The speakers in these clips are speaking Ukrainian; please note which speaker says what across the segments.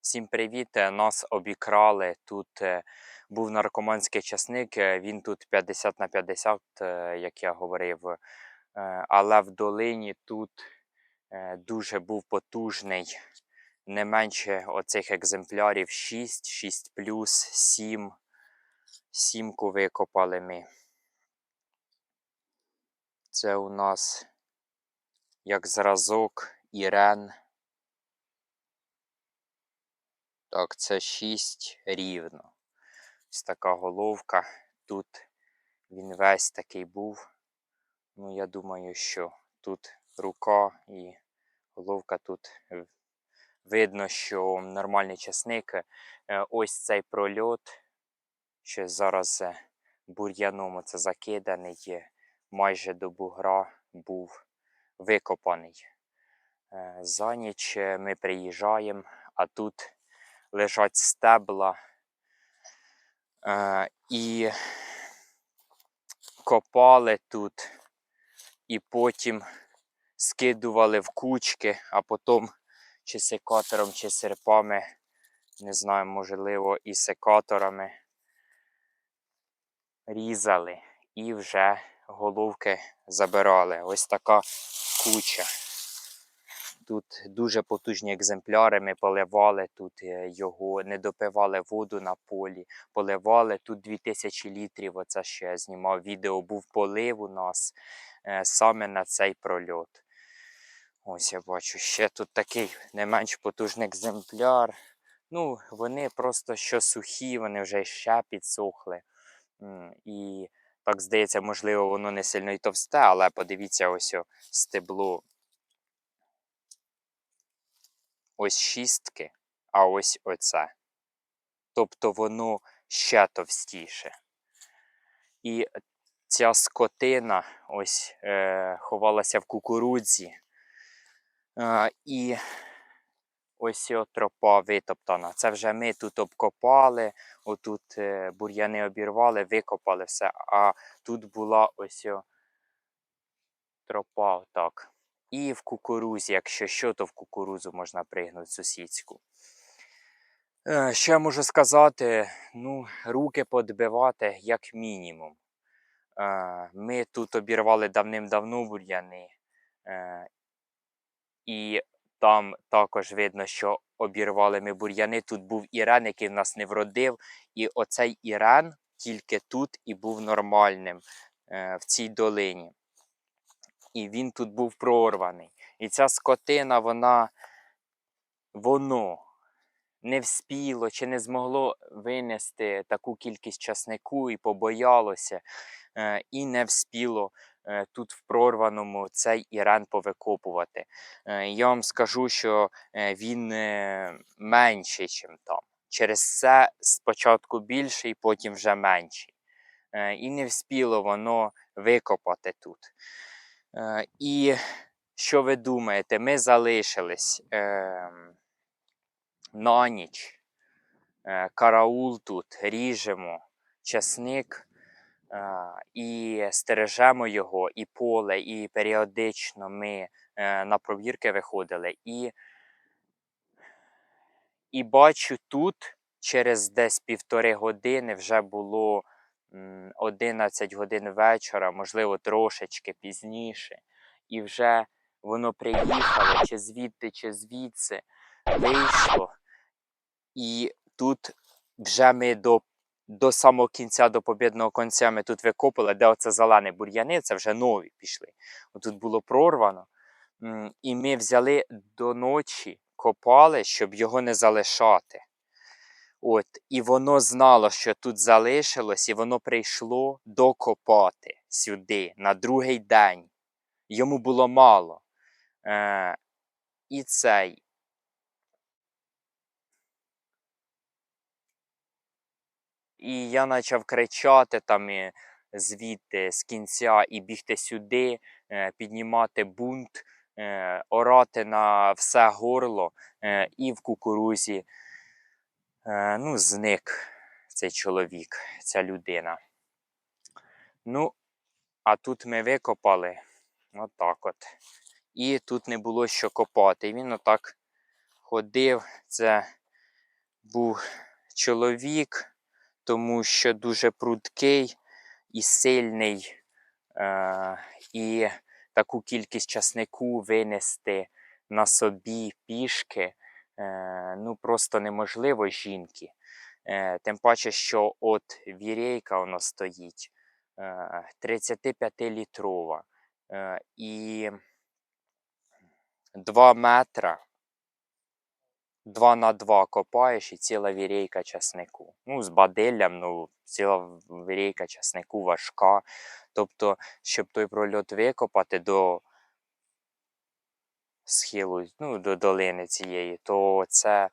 Speaker 1: Всім привіт! Е, Нас обікрали. Тут е, був наркоманський часник, е, він тут 50 на 50, е, як я говорив. Але в долині тут дуже був потужний. Не менше оцих екземплярів 6, 6 плюс, 7. Сімку викопали ми. Це у нас як зразок Ірен. Так, це 6 рівно. Ось така головка. Тут він весь такий був. Ну, я думаю, що тут рука і головка тут видно, що нормальний часник. Е, Ось цей прольот, що зараз е, бур'яном це закиданий, майже до бугра був викопаний. Е, За ніч е, ми приїжджаємо, а тут лежать стебла. Е, і копали тут, і потім скидували в кучки, а потім чи секатором, чи серпами, не знаю, можливо, і секаторами різали і вже головки забирали. Ось така куча. Тут дуже потужні екземпляри. Ми поливали тут е, його, не допивали воду на полі, поливали тут 2000 літрів. Оце ще я знімав відео. Був полив у нас е, саме на цей прольот. Ось я бачу, ще тут такий не менш потужний екземпляр. Ну, вони просто що сухі, вони вже ще підсохли. І так здається, можливо, воно не сильно й товсте, але подивіться, ось о, стебло ось шістки, а ось оце. Тобто воно ще товстіше. І ця скотина ось е, ховалася в кукурудзі. Е, і ось тропа витоптана. Це вже ми тут обкопали, отут е, бур'яни обірвали, викопали все. А тут була ось тропа отак. І в кукурузі, якщо що, то в кукурузу можна пригнути сусідську. Е, я можу сказати? Ну, руки подбивати як мінімум. Ми тут обірвали давним-давно бур'яни. І там також видно, що обірвали ми бур'яни. Тут був Ірен, який нас не вродив. І оцей Ірен тільки тут і був нормальним е, в цій долині. І він тут був прорваний. І ця скотина, вона, воно не вспіло чи не змогло винести таку кількість часнику і побоялося, е, і не вспіло тут в прорваному цей Ірен повикопувати. Е, Я вам скажу, що е, він е, менший, ніж там. Через це спочатку більший, потім вже менший. Е, І не вспіло воно викопати тут. Е, І що ви думаєте? Ми залишились е, на ніч. Е, караул тут, ріжемо часник е, і стережемо його, і поле, і періодично ми е, на провірки виходили. І, і бачу тут через десь півтори години вже було 11 годин вечора, можливо, трошечки пізніше. І вже воно приїхало чи звідти, чи звідси вийшло. І тут вже ми до, до самого кінця, до побідного кінця ми тут викопали, де оце зелені бур'яни, це вже нові пішли. Тут було прорвано. І ми взяли до ночі, копали, щоб його не залишати. От, і воно знало, що тут залишилось, і воно прийшло докопати сюди на другий день. Йому було мало. Е, і цей. І я почав кричати там і звідти з кінця і бігти сюди, е, піднімати бунт, е, орати на все горло е, і в кукурузі. Е, ну, зник цей чоловік, ця людина. Ну, а тут ми викопали отак от. І тут не було що копати. Він отак ходив. Це був чоловік, тому що дуже прудкий і сильний. Е- і таку кількість часнику винести на собі пішки е- ну просто неможливо жінки. Е, тим паче, що от вірейка воно стоїть е, 35-літрова. Е, і 2 метра, 2 на 2 копаєш і ціла вірейка часнику. Ну, з бадиллям, ну, ціла вірейка часнику важка. Тобто, щоб той прольот викопати до схилу, ну, до долини цієї, то це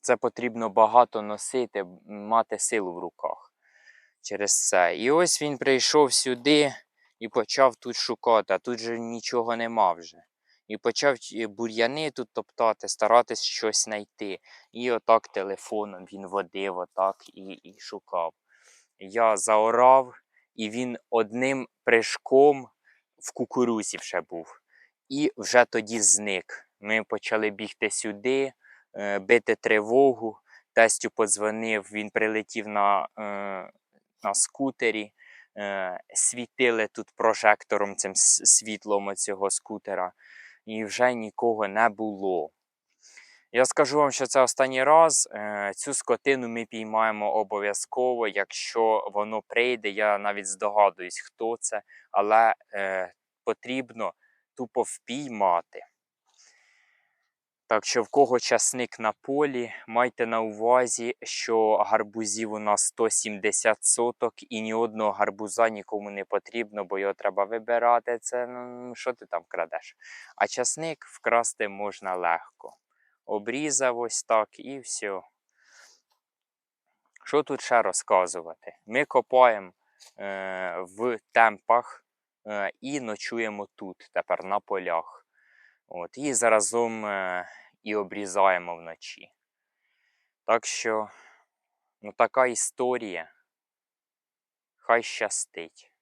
Speaker 1: це потрібно багато носити, мати силу в руках через це. І ось він прийшов сюди і почав тут шукати, а тут же нічого нема вже. І почав бур'яни тут топтати, старатись щось знайти. І отак телефоном він водив, отак і, і шукав. Я заорав, і він одним прыжком в кукурузі вже був. І вже тоді зник. Ми почали бігти сюди, е, бити тривогу. Тестю подзвонив, він прилетів на, е, на скутері. Е, світили тут прожектором цим світлом цього скутера, і вже нікого не було. Я скажу вам, що це останній раз. Е, Цю скотину ми піймаємо обов'язково. Якщо воно прийде, я навіть здогадуюсь, хто це, але е, потрібно тупо впіймати. Так що в кого часник на полі, майте на увазі, що гарбузів у нас 170 соток і ні одного гарбуза нікому не потрібно, бо його треба вибирати. Це ну що ти там крадеш? А часник вкрасти можна легко. Обрізав ось так і все. Що тут ще розказувати? Ми копаємо е, в темпах е, і ночуємо тут, тепер на полях. От, і заразом е, і обрізаємо вночі. Так що, ну така історія. Хай щастить.